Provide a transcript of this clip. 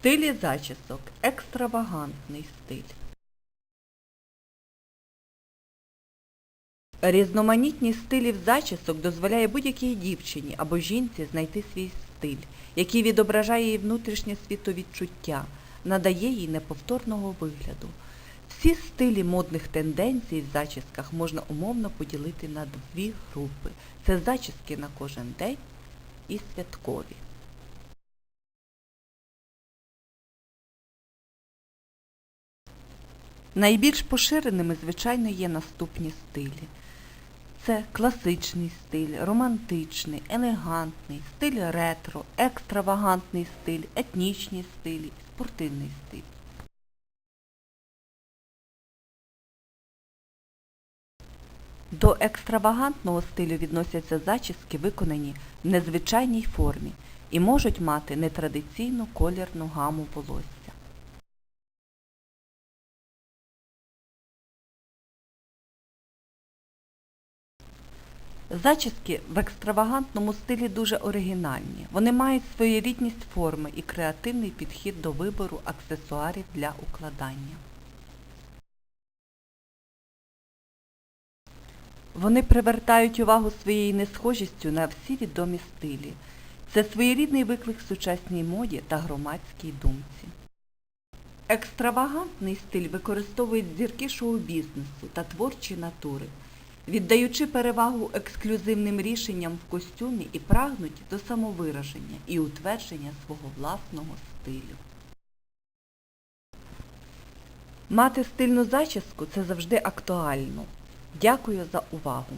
Стилі зачісок. Екстравагантний стиль. Різноманітність стилів зачісок дозволяє будь-якій дівчині або жінці знайти свій стиль, який відображає її внутрішнє світовідчуття, надає їй неповторного вигляду. Всі стилі модних тенденцій в зачісках можна умовно поділити на дві групи. Це зачіски на кожен день і святкові. Найбільш поширеними, звичайно, є наступні стилі. Це класичний стиль, романтичний, елегантний, стиль ретро, екстравагантний стиль, етнічні стилі, спортивний стиль. До екстравагантного стилю відносяться зачіски, виконані в незвичайній формі і можуть мати нетрадиційну колірну гаму волосся. Зачіски в екстравагантному стилі дуже оригінальні. Вони мають своєрідність форми і креативний підхід до вибору аксесуарів для укладання. Вони привертають увагу своєю несхожістю на всі відомі стилі. Це своєрідний виклик сучасній моді та громадській думці. Екстравагантний стиль використовують зірки шоу-бізнесу та творчі натури, віддаючи перевагу ексклюзивним рішенням в костюмі і прагнуть до самовираження і утвердження свого власного стилю. Мати стильну зачіску це завжди актуально. Дякую за увагу!